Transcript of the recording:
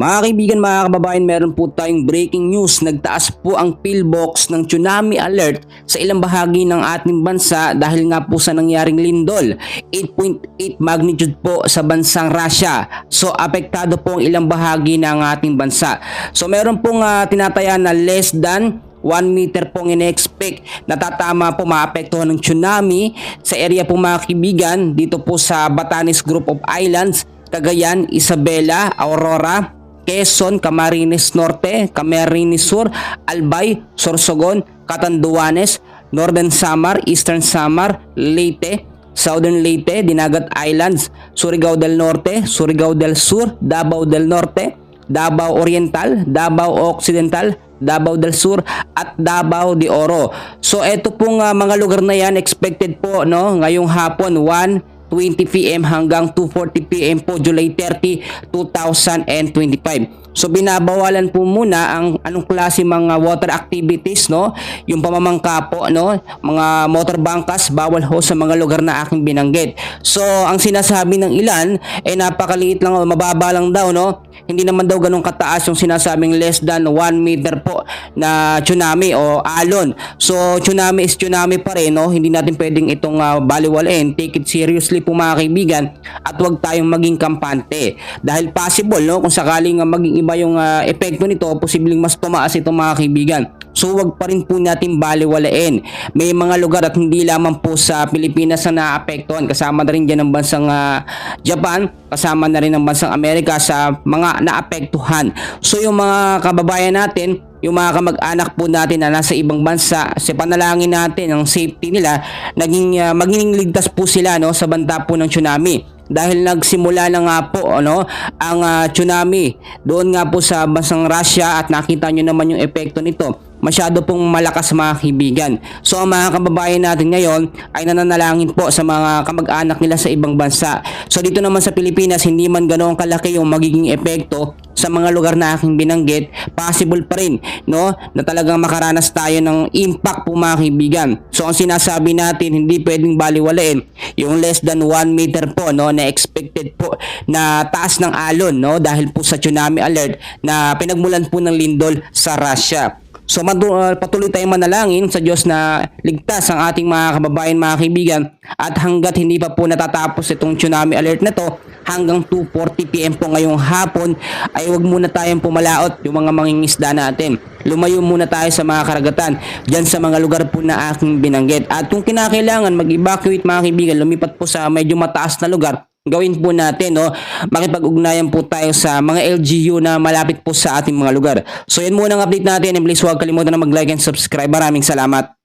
Mga kaibigan, mga kababayan, meron po tayong breaking news. Nagtaas po ang pillbox ng tsunami alert sa ilang bahagi ng ating bansa dahil nga po sa nangyaring lindol. 8.8 magnitude po sa bansang Russia. So, apektado po ang ilang bahagi ng ating bansa. So, meron pong ah, tinataya na less than 1 meter pong ine-expect na tatama po maapektuhan ng tsunami sa area po mga kaibigan dito po sa Batanes Group of Islands, Cagayan, Isabela, Aurora, Quezon, Camarines Norte, Camarines Sur, Albay, Sorsogon, Catanduanes, Northern Samar, Eastern Samar, Leyte, Southern Leyte, Dinagat Islands, Surigao del Norte, Surigao del Sur, Davao del Norte, Davao Oriental, Davao Occidental, Davao del Sur at Davao de Oro. So ito pong ah, mga lugar na yan expected po no ngayong hapon 1 20 PM hanggang 2:40 PM po July 30, 2025. So binabawalan po muna ang anong klase mga water activities no, yung pamamangka po no, mga motor bangkas bawal ho sa mga lugar na aking binanggit. So ang sinasabi ng ilan ay napakaliit lang o mababa lang daw no. Hindi naman daw ganun kataas yung sinasabing less than 1 meter po na tsunami o alon. So tsunami is tsunami pa rin no. Hindi natin pwedeng itong uh, baliwalain. Take it seriously po mga kaibigan at huwag tayong maging kampante. Dahil possible no kung sakaling uh, maging iba yung uh, epekto nito, posibleng mas tumaas ito mga kaibigan. So wag pa rin po natin baliwalain. May mga lugar at hindi lamang po sa Pilipinas na naapektuhan. Kasama na rin dyan ang bansang ah, Japan, kasama na rin ang bansang Amerika sa mga naapektuhan. So yung mga kababayan natin, yung mga kamag-anak po natin na nasa ibang bansa, sa panalangin natin ang safety nila, naging ah, maging ligtas po sila no sa banta po ng tsunami dahil nagsimula na nga po ano ang ah, tsunami doon nga po sa bansang Russia at nakita nyo naman yung epekto nito masyado pong malakas mga kaibigan. So ang mga kababayan natin ngayon ay nananalangin po sa mga kamag-anak nila sa ibang bansa. So dito naman sa Pilipinas hindi man ganoon kalaki yung magiging epekto sa mga lugar na aking binanggit, possible pa rin no na talagang makaranas tayo ng impact po mga kaibigan. So ang sinasabi natin hindi pwedeng baliwalain yung less than 1 meter po no na expected po na taas ng alon no dahil po sa tsunami alert na pinagmulan po ng lindol sa Russia. So uh, patuloy tayong manalangin sa Diyos na ligtas ang ating mga kababayan, mga kaibigan at hanggat hindi pa po natatapos itong tsunami alert na to hanggang 2.40 PM po ngayong hapon ay wag muna tayong pumalaot yung mga mangingisda natin. Lumayo muna tayo sa mga karagatan dyan sa mga lugar po na aking binanggit. At kung kinakailangan mag-evacuate mga kaibigan, lumipat po sa medyo mataas na lugar gawin po natin no? Makipag-ugnayan po tayo sa mga LGU na malapit po sa ating mga lugar. So yan muna ang update natin. And please huwag kalimutan na mag-like and subscribe. Maraming salamat